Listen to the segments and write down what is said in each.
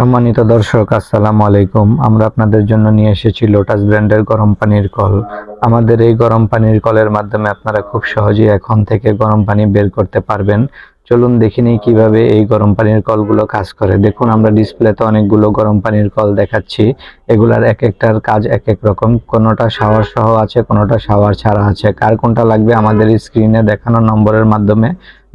সম্মানিত দর্শক, আসসালামু আলাইকুম। আমরা আপনাদের জন্য নিয়ে এসেছি লোটাস ব্র্যান্ডের গরম পানির কল। আমাদের এই গরম পানির কলের মাধ্যমে আপনারা খুব সহজেই এখন থেকে গরম পানি বের করতে পারবেন। চলুন দেখে নিই কীভাবে এই গরম পানির কলগুলো কাজ করে। দেখুন, আমরা ডিসপ্লেতে অনেকগুলো গরম পানির কল দেখাচ্ছি। এগুলার এক একটার কাজ এক এক রকম। কোনোটা শাওয়ার সহ আছে, কোনোটা শাওয়ার ছাড়া আছে। কার কোনটা লাগবে আমাদের স্ক্রিনে দেখানো নম্বরের মাধ্যমে,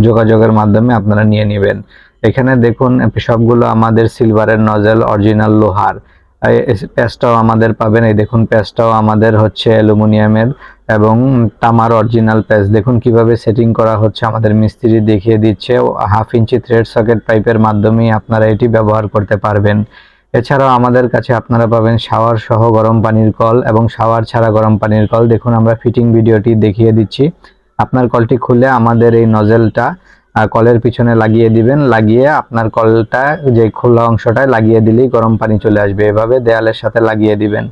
যোগাযোগের মাধ্যমে আপনারা নিয়ে নেবেন। এখানে দেখুন, সবগুলো আমাদের সিলভারের নজেল অরিজিনাল লোহার। প্যাচটাও আমাদের পাবেন। এই দেখুন প্যাচটাও আমাদের হচ্ছে অ্যালুমিনিয়ামের এবং তামার অরিজিনাল প্যাচ দেখুন কীভাবে সেটিং করা হচ্ছে, আমাদের মিস্ত্রি দেখিয়ে দিচ্ছে। হাফ ইঞ্চি থ্রেড সকেট পাইপের মাধ্যমেই আপনারা এটি ব্যবহার করতে পারবেন। এছাড়াও আমাদের কাছে আপনারা পাবেন শাওয়ার সহ গরম পানির কল এবং শাওয়ার ছাড়া গরম পানির কল। দেখুন, আমরা ফিটিং ভিডিওটি দেখিয়ে দিচ্ছি। আপনার কলটি খুলে আমাদের এই নজেলটা কলের পিছনে লাগিয়ে দিবেন, লাগিয়ে আপনার কলটা, যে খোলা অংশটায় লাগিয়ে দিলেই গরম পানি চলে আসবে। এভাবে দেয়ালের সাথে লাগিয়ে দিবেন।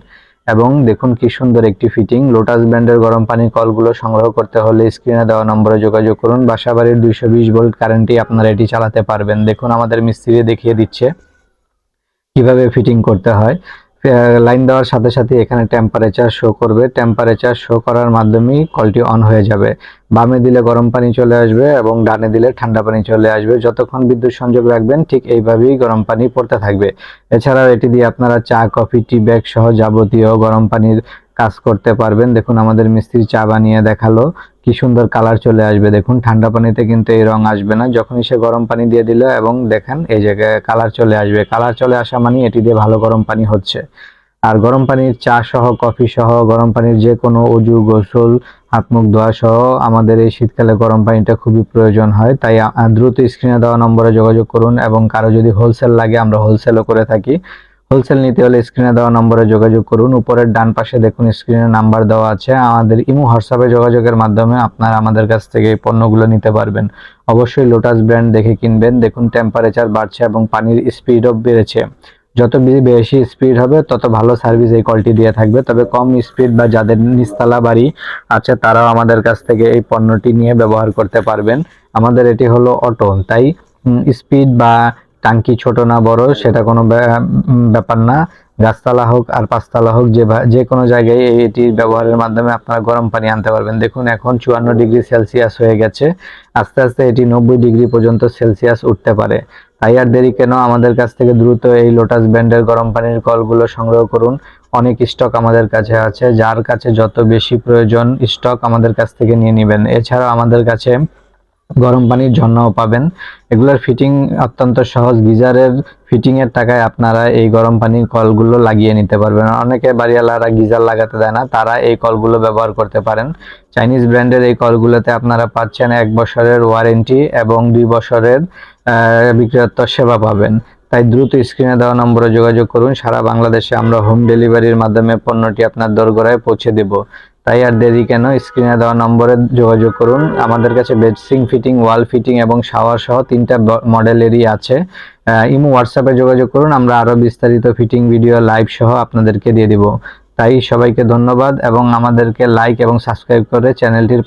এবং দেখুন কি সুন্দর একটি ফিটিং লোটাস ব্র্যান্ডের গরম পানির কলগুলো সংগ্রহ করতে হলে স্ক্রিনে দেওয়া নম্বরে যোগাযোগ করুন। বাসাবাড়ির দুইশো বিশ ভোল্ট কারেন্টই আপনারা এটি চালাতে পারবেন। দেখুন, আমাদের মিস্ত্রি দেখিয়ে দিচ্ছে কীভাবে ফিটিং করতে হয়। লাইন দেওয়ার সাথে সাথে এখানে টেম্পারেচার শো করবে। টেম্পারেচার শো করার মাধ্যমেই কলটি অন হয়ে যাবে। বামে দিলে গরম পানি চলে আসবে এবং ডানে দিলে ঠান্ডা পানি চলে আসবে। যতক্ষণ বিদ্যুৎ সংযোগ রাখবেন, ঠিক এইভাবেই গরম পানি পড়তে থাকবে। এছাড়াও এটি দিয়ে আপনারা চা, কফি টি ব্যাগ সহ যাবতীয় গরম পানির কাজ করতে পারবেন। দেখুন, আমাদের মিস্ত্রি চা বানিয়ে দেখাল। কি সুন্দর কালার চলে আসবে। দেখুন, ঠান্ডা পানিতে কিন্তু এই রং আসবে না। যখনই সে গরম পানি দিয়ে দিল এবং দেখেন, এই জায়গায় কালার চলে আসবে। কালার চলে আসা মানে এটি দিয়ে ভালো গরম পানি হচ্ছে। আর গরম পানির চা সহ, কফি সহ, গরম পানির যে কোনো অজু গোসল হাত মুখ ধোয়া সহ আমাদের এই শীতকালে গরম পানিটা খুবই প্রয়োজন হয়। তাই দ্রুত স্ক্রিনে দেওয়া নম্বরে যোগাযোগ করুন এবং কারও যদি হোলসেল লাগে, আমরা হোলসেলও করে থাকি। হোলসেল নিতে হলে স্ক্রিনে দেওয়া নম্বরে যোগাযোগ করুন। উপরের ডান পাশে দেখুন স্ক্রিনে নাম্বার দেওয়া আছে। আমাদের ইমো হোয়াটসঅ্যাপে যোগাযোগের মাধ্যমে আপনারা আমাদের কাছ থেকে এই পণ্যগুলো নিতে পারবেন। অবশ্যই লোটাস ব্র্যান্ড দেখে কিনবেন। দেখুন টেম্পারেচার বাড়ছে এবং পানির স্পিডও বেড়েছে। যত বেশি স্পিড হবে, তত ভালো সার্ভিস এই কলটি দিয়ে থাকবে। তবে কম স্পিড বা যাদের নিচতলা বাড়ি আছে, তারাও আমাদের কাছ থেকে এই পণ্যটি নিয়ে ব্যবহার করতে পারবেন। আমাদের এটি হলো অটো তাই স্পিড বা টাঙ্কি ছোট না বড় সেটা কোনো ব্যা- ব্যাপার না। গাছতলা হোক আর পাঁচতলা হোক যে যে কোনো জায়গায় এটির ব্যবহারের মাধ্যমে আপনারা গরম পানি আনতে পারবেন। দেখুন এখন চুয়ান্ন ডিগ্রি সেলসিয়াস হয়ে গেছে। আস্তে আস্তে এটি নব্বই ডিগ্রি পর্যন্ত সেলসিয়াস উঠতে পারে। তাই আর দেরি কেন? আমাদের কাছ থেকে দ্রুত এই লোটাস ব্র্যান্ডের গরম পানির কলগুলো সংগ্রহ করুন। অনেক স্টক আমাদের কাছে আছে। যার কাছে যত বেশি প্রয়োজন স্টক আমাদের কাছ থেকে নিয়ে নেবেন। এছাড়াও আমাদের কাছে গরম পানির ঝর্ণাও পাবেন। এগুলোর ফিটিং অত্যন্ত সহজ। গিজারের ফিটিং এর টাকায় আপনারা এই গরম পানির কলগুলো লাগিয়ে নিতে পারবেন। অনেকে বাড়িওয়ালারা গিজার লাগাতে দেয় না, তারা এই কলগুলো ব্যবহার করতে পারেন। চাইনিজ ব্র্যান্ডের এই কলগুলোতে আপনারা পাচ্ছেন এক বছরের ওয়ারেন্টি এবং দুই বছরের বিক্রয়োত্তর সেবা পাবেন। তাই দ্রুত স্ক্রিনে দেওয়া নম্বরে যোগাযোগ করুন। সারা বাংলাদেশে আমরা হোম ডেলিভারির মাধ্যমে পণ্যটি আপনার দোরগোড়ায় পৌঁছে দেব। তাই আর দেরি কেন? স্ক্রিনে দেওয়া নম্বরে যোগাযোগ করুন। আমাদের কাছে বেডসিং ফিটিং ওয়াল ফিটিং এবং শাওয়ার সহ তিনটা মডেলেরই আছে। ইমো হোয়াটসঅ্যাপে যোগাযোগ করুন, আমরা আরও বিস্তারিত ফিটিং ভিডিও লাইভ সহ আপনাদেরকে দিয়ে দিব। তাই সবাইকে ধন্যবাদ এবং আমাদেরকে লাইক এবং সাবস্ক্রাইব করে চ্যানেলটির